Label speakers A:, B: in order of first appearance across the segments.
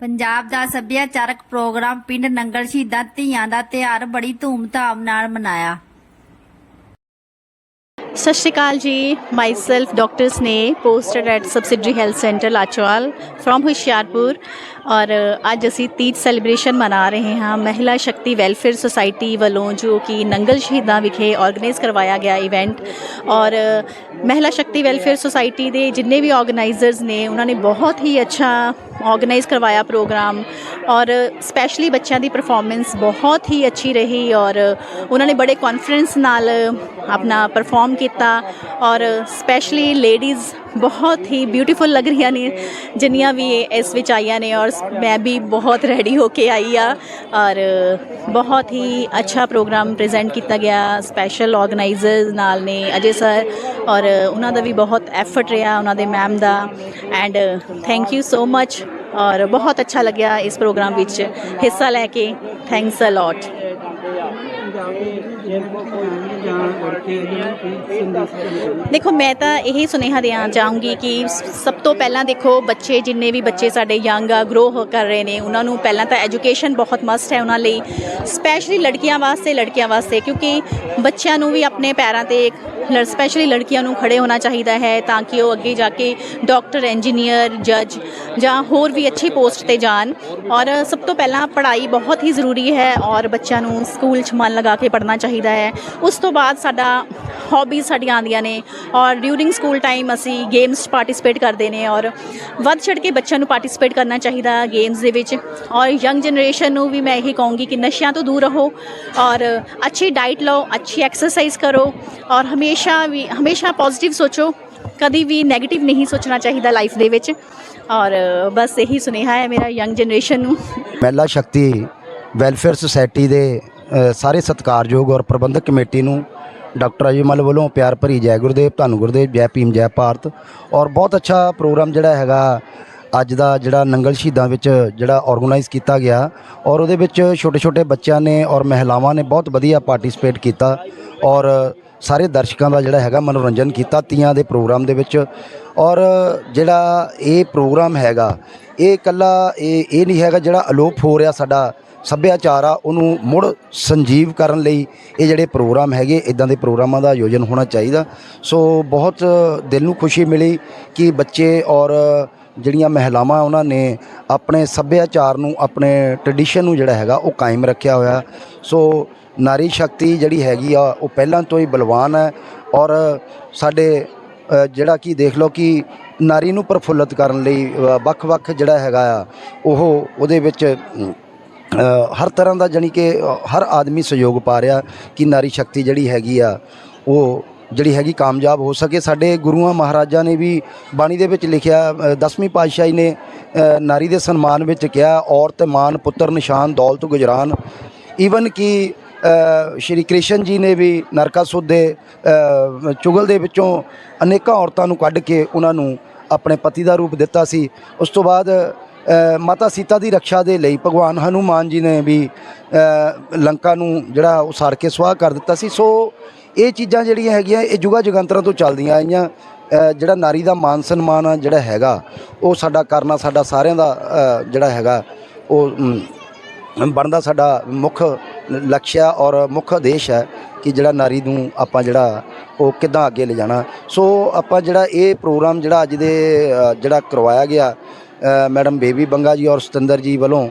A: ਪੰਜਾਬ ਦਾ ਸੱਭਿਆਚਾਰਕ ਪ੍ਰੋਗਰਾਮ ਪਿੰਡ ਨੰਗਲ ਸ਼ਹੀਦਾਂ ਧੀਆਂ ਦਾ ਤਿਉਹਾਰ ਬੜੀ ਧੂਮਧਾਮ ਨਾਲ ਮਨਾਇਆ।
B: ਸਤਿ ਸ਼੍ਰੀ ਅਕਾਲ ਜੀ। Myself doctor Sneh posted at subsidiary health centre Lachwal from Hoshiarpur ਔਰ ਅੱਜ ਅਸੀਂ ਤੀਜ ਸੈਲੀਬ੍ਰੇਸ਼ਨ ਮਨਾ ਰਹੇ ਹਾਂ ਮਹਿਲਾ ਸ਼ਕਤੀ ਵੈਲਫੇਅਰ ਸੁਸਾਇਟੀ ਵੱਲੋਂ ਜੋ ਕਿ ਨੰਗਲ ਸ਼ਹੀਦਾਂ ਵਿਖੇ ਆਰਗੇਨਾਈਜ਼ ਕਰਵਾਇਆ ਗਿਆ ਇਵੈਂਟ ਔਰ ਮਹਿਲਾ ਸ਼ਕਤੀ ਵੈਲਫੇਅਰ ਸੁਸਾਇਟੀ ਦੇ ਜਿੰਨੇ ਵੀ ਆਰਗੇਨਾਈਜ਼ਰਸ ਨੇ ਉਹਨਾਂ ਨੇ ਬਹੁਤ ਹੀ ਅੱਛਾ ਆਰਗੇਨਾਈਜ਼ ਕਰਵਾਇਆ ਪ੍ਰੋਗਰਾਮ ਔਰ ਸਪੈਸ਼ਲੀ ਬੱਚਿਆਂ ਦੀ ਪਰਫਾਰਮੈਂਸ ਬਹੁਤ ਹੀ ਅੱਛੀ ਰਹੀ ਔਰ ਉਹਨਾਂ ਨੇ ਬੜੇ ਕੌਨਫੀਡੈਂਸ ਨਾਲ ਆਪਣਾ ਪਰਫਾਰਮ ਕੀਤਾ ਔਰ ਸਪੈਸ਼ਲੀ ਲੇਡੀਜ਼ ਬਹੁਤ ਹੀ ਬਿਊਟੀਫੁਲ ਲੱਗ ਰਹੀਆਂ ਨੇ, ਜਿੰਨੀਆਂ ਵੀ ਇਸ ਵਿੱਚ ਆਈਆਂ ਨੇ ਔਰ ਮੈਂ ਵੀ ਬਹੁਤ ਰੈਡੀ ਹੋ ਕੇ ਆਈ ਆ ਔਰ ਬਹੁਤ ਹੀ ਅੱਛਾ ਪ੍ਰੋਗਰਾਮ ਪ੍ਰੈਜ਼ੈਂਟ ਕੀਤਾ ਗਿਆ ਸਪੈਸ਼ਲ ਆਰਗੇਨਾਈਜ਼ਰਸ ਨਾਲ ਨੇ ਅਜੇ ਸਰ ਔਰ ਉਹਨਾਂ ਦਾ ਵੀ ਬਹੁਤ ਐਫਰਟ ਰਿਹਾ ਉਹਨਾਂ ਦੇ ma'am the and thank you so much ਔਰ ਬਹੁਤ ਅੱਛਾ ਲੱਗਿਆ ਇਸ ਪ੍ਰੋਗਰਾਮ ਵਿੱਚ ਹਿੱਸਾ ਲੈ ਕੇ ਥੈਂਕਸ ਅ ਲੋਟ ਦੇਖੋ, ਮੈਂ ਤਾਂ ਇਹੀ ਸੁਨੇਹਾ ਦੇਣਾ ਚਾਹੂੰਗੀ ਕਿ ਸਭ ਤੋਂ ਪਹਿਲਾਂ ਦੇਖੋ, ਬੱਚੇ ਜਿੰਨੇ ਵੀ ਬੱਚੇ ਸਾਡੇ ਯੰਗ ਆ ਗਰੋ ਕਰ ਰਹੇ ਨੇ, ਉਹਨਾਂ ਨੂੰ ਪਹਿਲਾਂ ਤਾਂ ਐਜੂਕੇਸ਼ਨ ਬਹੁਤ ਮਸਟ ਹੈ ਉਹਨਾਂ ਲਈ ਸਪੈਸ਼ਲੀ ਲੜਕੀਆਂ ਵਾਸਤੇ ਲੜਕੀਆਂ ਵਾਸਤੇ, ਕਿਉਂਕਿ ਬੱਚਿਆਂ ਨੂੰ ਵੀ ਆਪਣੇ ਪੈਰਾਂ ਤੇ ਸਪੈਸ਼ਲੀ ਲੜਕੀਆਂ ਨੂੰ ਖੜੇ ਹੋਣਾ ਚਾਹੀਦਾ ਹੈ ਤਾਂ ਕਿ ਉਹ ਅੱਗੇ ਜਾ ਕੇ ਡਾਕਟਰ ਇੰਜੀਨੀਅਰ ਜੱਜ ਜਾਂ ਹੋਰ ਵੀ ਅੱਛੀ ਪੋਸਟ ਤੇ ਜਾਣ ਔਰ ਸਭ ਤੋਂ ਪਹਿਲਾਂ ਪੜ੍ਹਾਈ ਬਹੁਤ ਹੀ ਜ਼ਰੂਰੀ ਹੈ ਔਰ ਬੱਚਿਆਂ ਨੂੰ ਸਕੂਲ 'ਚ ਮਨ ਲਗਾ ਕੇ ਪੜ੍ਹਨਾ ਚਾਹੀਦਾ ਹੈ ਉਸ ਤੋਂ ਬਾਅਦ ਸਾਡਾ ਹੌਬੀਜ਼ ਸਾਡੀਆਂ ਆਉਂਦੀਆਂ ਨੇ ਔਰ ਡਿਊਰਿੰਗ ਸਕੂਲ ਟਾਈਮ ਅਸੀਂ ਗੇਮਸ 'ਚ ਪਾਰਟਿਸਿਪੇਟ ਕਰਦੇ ਨੇ ਔਰ ਵੱਧ ਚੜ ਕੇ ਬੱਚਿਆਂ ਨੂੰ ਪਾਰਟਿਸਿਪੇਟ ਕਰਨਾ ਚਾਹੀਦਾ ਗੇਮਸ ਦੇ ਵਿੱਚ ਔਰ ਯੰਗ ਜਨਰੇਸ਼ਨ ਨੂੰ ਵੀ ਮੈਂ ਇਹੀ ਕਹੂੰਗੀ ਕਿ ਨਸ਼ਿਆਂ ਤੋਂ ਦੂਰ ਰਹੋ ਔਰ ਅੱਛੀ ਡਾਈਟ ਲਓ ਅੱਛੀ ਐਕਸਰਸਾਈਜ਼ ਕਰੋ ਔਰ ਹਮੇਸ਼ਾ ਵੀ ਹਮੇਸ਼ਾ ਪੋਜ਼ਿਟਿਵ ਸੋਚੋ। ਕਦੀ ਵੀ 네ਗੇਟਿਵ ਨਹੀਂ ਸੋਚਣਾ ਚਾਹੀਦਾ ਲਾਈਫ ਦੇ ਵਿੱਚ। ਔਰ, ਬਸ ਇਹੀ ਸੁਨੇਹਾ ਹੈ ਮੇਰਾ ਯੰਗ ਜਨਰੇਸ਼ਨ ਨੂੰ।
C: ਮਹਿਲਾ ਸ਼ਕਤੀ ਵੈਲਫੇਅਰ ਸੁਸਾਇਟੀ ਦੇ ਸਾਰੇ ਸਤਿਕਾਰਯੋਗ ਔਰ ਪ੍ਰਬੰਧਕ ਕਮੇਟੀ ਨੂੰ ਡਾਕਟਰ ਅਜੀਮਲ ਵੱਲੋਂ ਪਿਆਰ ਭਰੀ ਜੈ ਗੁਰਦੇਵ, ਧੰਨ ਗੁਰਦੇਵ, ਜੈ ਭੀਮ, ਜੈ ਭਾਰਤ। ਔਰ ਬਹੁਤ ਅੱਛਾ ਪ੍ਰੋਗਰਾਮ ਜਿਹੜਾ ਹੈਗਾ, ਅੱਜ ਦਾ ਜਿਹੜਾ ਨੰਗਲ ਸ਼ਹੀਦਾਂ ਵਿੱਚ ਜਿਹੜਾ ਆਰਗੇਨਾਈਜ਼ ਕੀਤਾ ਗਿਆ। ਔਰ ਉਹਦੇ ਵਿੱਚ ਛੋਟੇ ਛੋਟੇ ਬੱਚਿਆਂ ਨੇ ਔਰ ਮਹਿਲਾਵਾਂ ਨੇ ਬਹੁਤ ਵਧੀਆ ਪਾਰਟਿਸਿਪੇਟ ਕੀਤਾ। ਔਰ ਸਾਰੇ ਦਰਸ਼ਕਾਂ ਦਾ ਜਿਹੜਾ ਹੈਗਾ ਮਨੋਰੰਜਨ ਕੀਤਾ ਤੀਆਂ ਦੇ ਪ੍ਰੋਗਰਾਮ ਦੇ ਵਿੱਚ। ਔਰ ਜਿਹੜਾ ਇਹ ਪ੍ਰੋਗਰਾਮ ਹੈਗਾ, ਇਹ ਇਕੱਲਾ ਇਹ ਇਹ ਨਹੀਂ ਹੈਗਾ ਜਿਹੜਾ ਅਲੋਪ ਹੋ ਰਿਹਾ ਸਾਡਾ ਸੱਭਿਆਚਾਰ ਆ, ਉਹਨੂੰ ਮੁੜ ਸੰਜੀਵ ਕਰਨ ਲਈ ਇਹ ਜਿਹੜੇ ਪ੍ਰੋਗਰਾਮ ਹੈਗੇ ਇਦਾਂ ਦੇ ਪ੍ਰੋਗਰਾਮਾਂ ਦਾ ਆਯੋਜਨ ਹੋਣਾ ਚਾਹੀਦਾ। ਸੋ ਬਹੁਤ ਦਿਲ ਨੂੰ ਖੁਸ਼ੀ ਮਿਲੀ ਕਿ ਬੱਚੇ ਔਰ ਜਿਹੜੀਆਂ ਮਹਿਲਾਵਾਂ ਉਹਨਾਂ ਨੇ ਆਪਣੇ ਸੱਭਿਆਚਾਰ ਨੂੰ, ਆਪਣੇ ਟ੍ਰੈਡੀਸ਼ਨ ਨੂੰ ਜਿਹੜਾ ਹੈਗਾ ਉਹ ਕਾਇਮ ਰੱਖਿਆ ਹੋਇਆ। ਸੋ ਨਾਰੀ ਸ਼ਕਤੀ ਜਿਹੜੀ ਹੈਗੀ ਆ, ਉਹ ਪਹਿਲਾਂ ਤੋਂ ਹੀ ਬਲਵਾਨ ਹੈ ਔਰ ਸਾਡੇ ਜਿਹੜਾ ਕਿ ਦੇਖ ਲਓ ਕਿ ਨਾਰੀ ਨੂੰ ਪ੍ਰਫੁੱਲਤ ਕਰਨ ਲਈ ਵੱਖ-ਵੱਖ ਜਿਹੜਾ ਹੈਗਾ ਆ, ਉਹ ਉਹਦੇ ਵਿੱਚ ਹਰ ਤਰ੍ਹਾਂ ਦਾ ਜਾਣੀ ਕਿ ਹਰ ਆਦਮੀ ਸਹਿਯੋਗ ਪਾ ਰਿਹਾ ਕਿ ਨਾਰੀ ਸ਼ਕਤੀ ਜਿਹੜੀ ਹੈਗੀ ਆ, ਉਹ ਜਿਹੜੀ ਹੈਗੀ ਕਾਮਯਾਬ ਹੋ ਸਕੇ। ਸਾਡੇ ਗੁਰੂਆਂ ਮਹਾਰਾਜਾਂ ਨੇ ਵੀ ਬਾਣੀ ਦੇ ਵਿੱਚ ਲਿਖਿਆ ਦਸਵੀਂ ਪਾਤਸ਼ਾਹੀ ਨੇ ਨਾਰੀ ਦੇ ਸਨਮਾਨ ਵਿੱਚ ਕਿਹਾ, ਔਰਤ, ਮਾਨ, ਪੁੱਤਰ, ਨਿਸ਼ਾਨ, ਦੌਲਤ, ਗੁਜਰਾਨ। ਈਵਨ ਕਿ ਸ਼੍ਰੀ ਕ੍ਰਿਸ਼ਨ ਜੀ ਨੇ ਵੀ ਨਰਕਾਸੁਰ ਦੇ ਚੁਗਲ ਦੇ ਵਿੱਚੋਂ ਅਨੇਕਾਂ ਔਰਤਾਂ ਨੂੰ ਕੱਢ ਕੇ ਉਹਨਾਂ ਨੂੰ ਆਪਣੇ ਪਤੀ ਦਾ ਰੂਪ ਦਿੱਤਾ ਸੀ। ਉਸ ਤੋਂ ਬਾਅਦ ਮਾਤਾ ਸੀਤਾ ਦੀ ਰੱਖਿਆ ਦੇ ਲਈ ਭਗਵਾਨ ਹਨੂਮਾਨ ਜੀ ਨੇ ਵੀ ਲੰਕਾ ਨੂੰ ਜਿਹੜਾ ਉਸਾਰ ਕੇ ਸੁਆਹ ਕਰ ਦਿੱਤਾ ਸੀ। ਸੋ ਇਹ ਚੀਜ਼ਾਂ ਜਿਹੜੀਆਂ ਹੈਗੀਆਂ, ਇਹ ਜੁਗਾ ਜਗੰਤਰਾਂ ਤੋਂ ਚੱਲਦੀਆਂ ਆਈਆਂ। ਜਿਹੜਾ ਨਾਰੀ ਦਾ ਮਾਨ ਸਨਮਾਨ ਆ ਜਿਹੜਾ ਹੈਗਾ, ਉਹ ਸਾਡਾ ਕਰਨਾ ਸਾਡਾ ਸਾਰਿਆਂ ਦਾ ਜਿਹੜਾ ਹੈਗਾ, ਉਹ ਬਣਦਾ ਸਾਡਾ ਮੁੱਖ ਲਕਸ਼ਯ ਔਰ ਮੁੱਖ ਉਦੇਸ਼ ਹੈ ਕਿ ਜਿਹੜਾ ਨਾਰੀ ਨੂੰ ਆਪਾਂ ਜਿਹੜਾ, ਉਹ ਕਿੱਦਾਂ ਅੱਗੇ ਲੈ ਜਾਣਾ। ਸੋ ਆਪਾਂ ਜਿਹੜਾ ਇਹ ਪ੍ਰੋਗਰਾਮ ਜਿਹੜਾ ਅੱਜ ਦੇ ਜਿਹੜਾ ਕਰਵਾਇਆ ਗਿਆ ਮੈਡਮ ਬੇਬੀ ਬੰਗਾ ਜੀ ਔਰ ਸਤਿੰਦਰ ਜੀ ਵੱਲੋਂ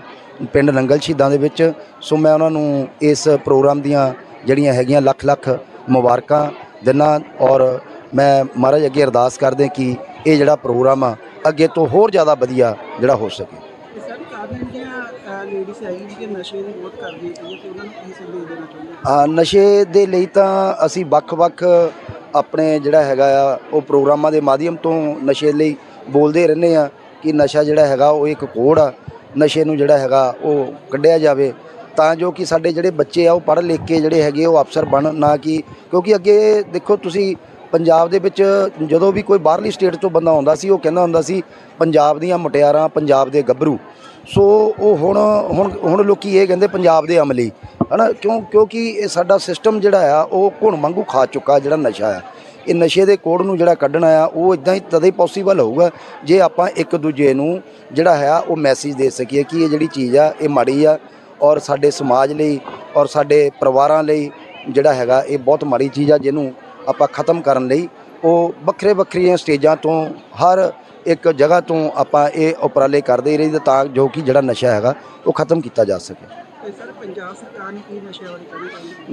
C: ਪਿੰਡ ਨੰਗਲ ਸ਼ਹੀਦਾਂ ਦੇ ਵਿੱਚ, ਸੋ ਮੈਂ ਉਹਨਾਂ ਨੂੰ ਇਸ ਪ੍ਰੋਗਰਾਮ ਦੀਆਂ ਜਿਹੜੀਆਂ ਹੈਗੀਆਂ ਲੱਖ ਲੱਖ ਮੁਬਾਰਕਾਂ ਦਿਨਾਂ ਔਰ ਮੈਂ ਮਹਾਰਾਜ ਅੱਗੇ ਅਰਦਾਸ ਕਰਦੇ ਕਿ ਇਹ ਜਿਹੜਾ ਪ੍ਰੋਗਰਾਮ ਆ ਅੱਗੇ ਤੋਂ ਹੋਰ ਜ਼ਿਆਦਾ ਵਧੀਆ ਜਿਹੜਾ ਹੋ ਸਕੇ। ਆ ਨਸ਼ੇ ਦੇ ਲਈ ਤਾਂ ਅਸੀਂ ਵੱਖ-ਵੱਖ ਆਪਣੇ ਜਿਹੜਾ ਹੈਗਾ ਆ ਉਹ ਪ੍ਰੋਗਰਾਮਾਂ ਦੇ ਮਾਧਿਅਮ ਤੋਂ ਨਸ਼ੇ ਲਈ ਬੋਲਦੇ ਰਹਿੰਦੇ ਆ ਕਿ ਨਸ਼ਾ ਜਿਹੜਾ ਹੈਗਾ ਉਹ ਇੱਕ ਕੋੜ ਆ ਨਸ਼ੇ ਨੂੰ ਜਿਹੜਾ ਹੈਗਾ ਉਹ ਕੱਢਿਆ ਜਾਵੇ। ਤਾਂ ਜੋ ਕਿ ਸਾਡੇ ਜਿਹੜੇ ਬੱਚੇ ਆ ਉਹ ਪੜ੍ਹ ਲਿਖ ਕੇ ਜਿਹੜੇ ਹੈਗੇ ਉਹ ਅਫਸਰ ਬਣ ਨਾ ਕਿ ਕਿਉਂਕਿ ਅੱਗੇ ਦੇਖੋ ਤੁਸੀਂ ਪੰਜਾਬ ਦੇ ਵਿੱਚ ਜਦੋਂ ਵੀ ਕੋਈ ਬਾਹਰਲੀ ਸਟੇਟ ਤੋਂ ਬੰਦਾ ਆਉਂਦਾ ਸੀ, ਉਹ ਕਹਿੰਦਾ ਹੁੰਦਾ ਸੀ, ਪੰਜਾਬ ਦੀਆਂ ਮੁਟਿਆਰਾਂ, ਪੰਜਾਬ ਦੇ ਗੱਭਰੂ। ਸੋ ਉਹ ਹੁਣ ਹੁਣ ਹੁਣ ਲੋਕੀ ਇਹ ਕਹਿੰਦੇ ਪੰਜਾਬ ਦੇ ਅਮਲੀ। ਹਨਾ? ਕਿਉਂ, ਕਿਉਂਕਿ ਇਹ ਸਾਡਾ ਸਿਸਟਮ ਜਿਹੜਾ ਆ, ਉਹ ਘੁਣ ਵਾਂਗੂ ਖਾ ਚੁੱਕਾ ਜਿਹੜਾ ਨਸ਼ਾ ਆ। ਇਹ ਨਸ਼ੇ ਦੇ ਕੋੜ ਨੂੰ ਜਿਹੜਾ ਕੱਢਣਾ ਆ, ਉਹ ਇਦਾਂ ਹੀ ਤਦੇ ਪੋਸੀਬਲ ਹੋਊਗਾ ਜੇ ਆਪਾਂ ਇੱਕ ਦੂਜੇ ਨੂੰ ਜਿਹੜਾ ਹੈ, ਉਹ ਮੈਸੇਜ ਦੇ ਸਕੀਏ ਕਿ ਇਹ ਜਿਹੜੀ ਚੀਜ਼ ਆ, ਇਹ ਮਾੜੀ ਆ ਔਰ ਸਾਡੇ ਸਮਾਜ ਲਈ ਔਰ ਸਾਡੇ ਪਰਿਵਾਰਾਂ ਲਈ ਜਿਹੜਾ ਹੈਗਾ ਇਹ ਬਹੁਤ ਮਾੜੀ ਚੀਜ਼ ਆ ਜਿਹਨੂੰ ਆਪਾਂ ਖਤਮ ਕਰਨ ਲਈ ਉਹ ਵੱਖਰੇ ਵੱਖਰੀਆਂ ਸਟੇਜਾਂ ਤੋਂ ਹਰ ਇੱਕ ਜਗ੍ਹਾ ਤੋਂ ਆਪਾਂ ਇਹ ਉਪਰਾਲੇ ਕਰਦੇ ਰਹੀਦਾ ਤਾਂ ਜੋ ਕਿ ਜਿਹੜਾ ਨਸ਼ਾ ਹੈਗਾ ਉਹ ਖਤਮ ਕੀਤਾ ਜਾ ਸਕੇ।
D: ਸਰ ਪੰਜਾਬ ਸਰਕਾਰ ਨੇ ਕੀ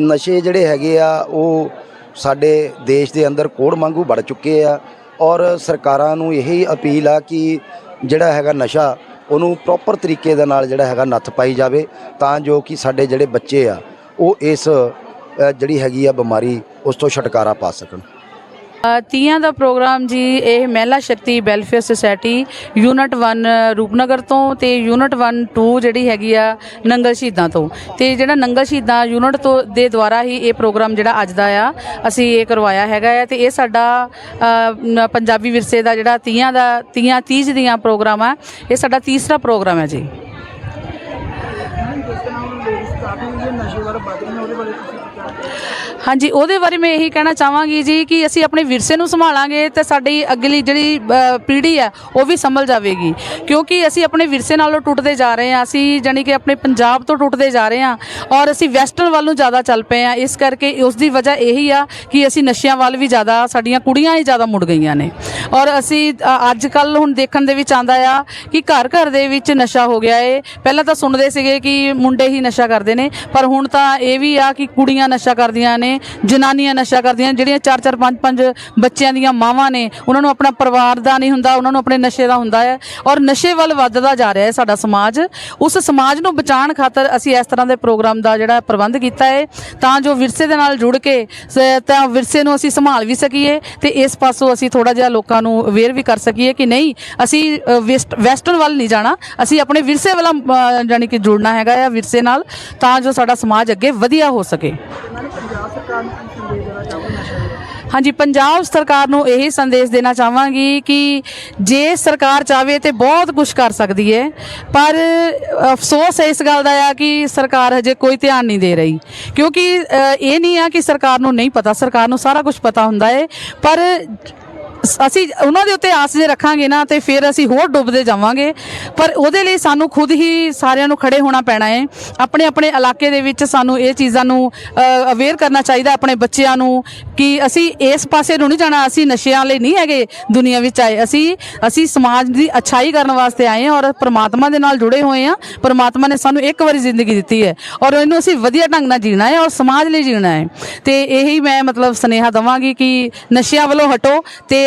D: ਨਸ਼ੇ
C: ਜਿਹੜੇ ਹੈਗੇ ਆ ਉਹ ਸਾਡੇ ਦੇਸ਼ ਦੇ ਅੰਦਰ ਕੋੜ ਵਾਂਗੂ ਵੜ ਚੁੱਕੇ ਆ ਔਰ ਸਰਕਾਰਾਂ ਨੂੰ ਇਹੀ ਅਪੀਲ ਆ ਕਿ ਜਿਹੜਾ ਹੈਗਾ ਨਸ਼ਾ ਉਹਨੂੰ ਪ੍ਰੋਪਰ ਤਰੀਕੇ ਦੇ ਨਾਲ ਜਿਹੜਾ ਹੈਗਾ ਨੱਥ ਪਾਈ ਜਾਵੇ ਤਾਂ ਜੋ ਕਿ ਸਾਡੇ ਜਿਹੜੇ ਬੱਚੇ ਆ, ਉਹ ਇਸ ਜਿਹੜੀ ਹੈਗੀ ਆ ਬਿਮਾਰੀ, ਉਸ ਤੋਂ ਛੁਟਕਾਰਾ ਪਾ ਸਕਣ।
E: ਤੀਆਂ ਦਾ ਪ੍ਰੋਗਰਾਮ ਜੀ, ਇਹ Mahila Shakti welfare society unit 1 Rupnagar ਤੋਂ ਤੇ ਯੂਨਿਟ 1 2 ਜਿਹੜੀ ਹੈਗੀ ਆ ਨੰਗਲ ਸ਼ਹੀਦਾਂ ਤੋਂ। ਤੇ ਜਿਹੜਾ ਨੰਗਲ ਸ਼ਹੀਦਾਂ ਯੂਨਿਟ ਤੋਂ ਦੇ ਦੁਆਰਾ ਹੀ ਇਹ ਪ੍ਰੋਗਰਾਮ ਜਿਹੜਾ ਅੱਜ ਦਾ ਆ, ਅਸੀਂ ਇਹ ਕਰਵਾਇਆ ਹੈਗਾ ਆ। ਤੇ ਇਹ ਸਾਡਾ ਪੰਜਾਬੀ ਵਿਰਸੇ ਦਾ ਜਿਹੜਾ ਤੀਆਂ ਦਾ, ਤੀਆਂ ਤੀਜ ਦੀਆਂ ਪ੍ਰੋਗਰਾਮ ਆ ਇਹ ਸਾਡਾ ਤੀਸਰਾ ਪ੍ਰੋਗਰਾਮ ਹੈ ਜੀ
D: ਮੈਮ ਜਿਸ ਤਰ੍ਹਾਂ ਹੁਣ ਲੇਡੀਜ਼ ਕਾਫੀ ਜਿਹੜੇ ਨਸ਼ੇ ਬਾਰੇ ਵੱਧ ਰਹੀਆਂ ਉਹਦੇ ਬਾਰੇ ਤੁਸੀਂ ਕੀ ਕਹਿਣਾ
E: ਹਾਂਜੀ ਉਹਦੇ ਬਾਰੇ ਮੈਂ ਇਹੀ ਕਹਿਣਾ ਚਾਹਾਂਗੀ ਜੀ ਕਿ ਅਸੀਂ ਆਪਣੇ ਵਿਰਸੇ ਨੂੰ ਸੰਭਾਲਾਂਗੇ ਤੇ ਸਾਡੀ ਅਗਲੀ ਜਿਹੜੀ ਅ, ਪੀੜ੍ਹੀ ਹੈ ਉਹ ਵੀ ਸੰਭਲ ਜਾਵੇਗੀ। ਕਿਉਂਕਿ ਅਸੀਂ ਆਪਣੇ ਵਿਰਸੇ ਨਾਲੋਂ ਟੁੱਟਦੇ ਜਾ ਰਹੇ ਹਾਂ ਅਸੀਂ ਜਾਣੀ ਕਿ ਆਪਣੇ ਪੰਜਾਬ ਤੋਂ ਟੁੱਟਦੇ ਜਾ ਰਹੇ ਹਾਂ ਔਰ ਅਸੀਂ ਵੈਸਟ ਵੈਸਟਰਨ ਵੱਲ ਨੂੰ ਜ਼ਿਆਦਾ ਚੱਲ ਪਏ ਹਾਂ ਇਸ ਕਰਕੇ ਉਸ ਦੀ ਵਜ੍ਹਾ ਇਹੀ ਆ ਕਿ ਅਸੀਂ ਨਸ਼ਿਆਂ ਵੱਲ ਵੀ ਜ਼ਿਆਦਾ, ਸਾਡੀਆਂ ਕੁੜੀਆਂ ਹੀ ਜ਼ਿਆਦਾ ਮੁੜ ਗਈਆਂ ਨੇ। ਔਰ ਅਸੀਂ ਅੱਜ ਕੱਲ ਹੁਣ ਦੇਖਣ ਦੇ ਵਿੱਚ ਆਂਦਾ ਆ ਕਿ ਘਰ ਘਰ ਦੇ ਵਿੱਚ ਨਸ਼ਾ ਹੋ ਗਿਆ ਏ। ਪਹਿਲਾਂ ਤਾਂ ਸੁਣਦੇ ਸੀਗੇ ਕਿ ਮੁੰਡੇ ਹੀ ਨਸ਼ਾ ਕਰਦੇ ਨੇ, ਪਰ ਹੁਣ ਤਾਂ ਇਹ ਵੀ ਆ ਕਿ ਕੁੜੀਆਂ ਨਸ਼ਾ ਕਰਦੀਆਂ ਨੇ, ਜਨਾਨੀਆਂ ਨਸ਼ਾ ਕਰਦੀਆਂ ਜਿਹੜੀਆਂ 4 4 5 5 ਬੱਚਿਆਂ ਦੀਆਂ ਮਾਵਾਂ ਨੇ, ਉਹਨਾਂ ਨੂੰ ਆਪਣਾ ਪਰਿਵਾਰ ਦਾ ਨਹੀਂ ਹੁੰਦਾ, ਉਹਨਾਂ ਨੂੰ ਆਪਣੇ ਨਸ਼ੇ ਦਾ ਹੁੰਦਾ ਹੈ। ਔਰ ਨਸ਼ੇ ਵੱਲ ਵੱਧਦਾ ਜਾ ਰਿਹਾ ਹੈ ਸਾਡਾ ਸਮਾਜ। ਉਸ ਸਮਾਜ ਨੂੰ ਬਚਾਉਣ ਖਾਤਰ ਅਸੀਂ ਇਸ ਤਰ੍ਹਾਂ ਦੇ ਪ੍ਰੋਗਰਾਮ ਦਾ ਜਿਹੜਾ ਪ੍ਰਬੰਧ ਕੀਤਾ ਹੈ ਤਾਂ ਜੋ ਵਿਰਸੇ ਦੇ ਨਾਲ ਜੁੜ ਕੇ ਸ- ਤਾਂ ਵਿਰਸੇ ਨੂੰ ਅਸੀਂ ਸੰਭਾਲ ਵੀ ਸਕੀਏ ਤੇ ਇਸ ਪਾਸੋਂ ਅਸੀਂ ਥੋੜਾ ਜਿਹਾ ਲੋਕਾਂ ਨੂੰ ਅਵੇਅਰ ਵੀ ਕਰ ਸਕੀਏ ਕਿ ਨਹੀਂ ਅਸੀਂ ਅ, ਵੈਸਟ- ਵੈਸਟਰਨ ਵੱਲ ਨਹੀਂ ਜਾਣਾ ਅਸੀਂ ਆਪਣੇ ਵਿਰਸੇ ਵੱਲ ਅ, ਜਾਣੀ ਕਿ ਜੁੜਨਾ ਹੈਗਾ ਆ ਵਿਰਸੇ ਨਾਲ ਤਾਂ ਜੋ ਸਾਡਾ ਸਮਾਜ ਅੱਗੇ ਵਧੀਆ ਹੋ ਸਕੇ।
D: ਸਰਕਾਰ ਨੂੰ ਕੀ ਸੰਦੇਸ਼ ਦੇਣਾ ਚਾਹੋਗੇ ਨਸ਼ੇ ਬਾਰੇ
E: ਹਾਂਜੀ, ਪੰਜਾਬ ਸਰਕਾਰ ਨੂੰ ਇਹੀ ਸੰਦੇਸ਼ ਦੇਣਾ ਚਾਹਾਂਗੀ ਕਿ ਜੇ ਸਰਕਾਰ ਚਾਵੇ ਤੇ ਬਹੁਤ ਕੁਝ ਕਰ ਸਕਦੀ ਹੈ ਪਰ ਅਫਸੋਸ ਇਸ ਗੱਲ ਦਾ ਆ ਕਿ ਸਰਕਾਰ ਹਜੇ ਕੋਈ ਧਿਆਨ ਨਹੀਂ ਦੇ ਰਹੀ। ਕਿਉਂਕਿ ਇਹ ਨਹੀਂ ਆ ਕਿ ਸਰਕਾਰ ਨੂੰ ਨਹੀਂ ਪਤਾ, ਸਰਕਾਰ ਨੂੰ ਸਾਰਾ ਕੁਝ ਪਤਾ ਹੁੰਦਾ ਹੈ ਪਰ ਅਸੀਂ ਉਹਨਾਂ ਦੇ ਉੱਤੇ ਆਸ ਜੇ ਰੱਖਾਂਗੇ ਨਾ, ਤੇ ਫਿਰ ਅਸੀਂ ਹੋਰ ਡੁੱਬਦੇ ਜਾਵਾਂਗੇ। ਪਰ ਉਹਦੇ ਲਈ ਸਾਨੂੰ ਖੁਦ ਹੀ ਸਾਰਿਆਂ ਨੂੰ ਖੜੇ ਹੋਣਾ ਪੈਣਾ ਹੈ ਆਪਣੇ ਆਪਣੇ ਇਲਾਕੇ ਦੇ ਵਿੱਚ ਸਾਨੂੰ ਇਹ ਚੀਜ਼ਾਂ ਨੂੰ ਅਵੇਅਰ ਕਰਨਾ ਚਾਹੀਦਾ ਆਪਣੇ ਬੱਚਿਆਂ ਨੂੰ, ਕਿ ਅਸੀਂ ਇਸ ਪਾਸੇ ਨੂੰ ਨਹੀਂ ਜਾਣਾ, ਅਸੀਂ ਨਸ਼ਿਆਂ ਲਈ ਨਹੀਂ ਹੈਗੇ ਦੁਨੀਆ ਵਿੱਚ ਆਏ। ਅਸੀਂ ਅਸੀਂ ਸਮਾਜ ਦੀ ਅਛਾਈ ਕਰਨ ਵਾਸਤੇ ਆਏ ਹਾਂ ਔਰ ਪਰਮਾਤਮਾ ਦੇ ਨਾਲ ਜੁੜੇ ਹੋਏ ਹਾਂ। ਪਰਮਾਤਮਾ ਨੇ ਸਾਨੂੰ ਇੱਕ ਵਾਰੀ ਜ਼ਿੰਦਗੀ ਦਿੱਤੀ ਹੈ ਔਰ ਇਹਨੂੰ ਅਸੀਂ ਵਧੀਆ ਢੰਗ ਨਾਲ ਜੀਣਾ ਹੈ ਔਰ ਸਮਾਜ ਲਈ ਜੀਣਾ ਹੈ। ਤੇ ਇਹੀ ਮੈਂ ਮਤਲਬ ਸਨੇਹਾ ਦਵਾਂਗੀ ਕਿ ਨਸ਼ਿਆਂ ਵੱਲੋਂ ਹਟੋ ਤੇ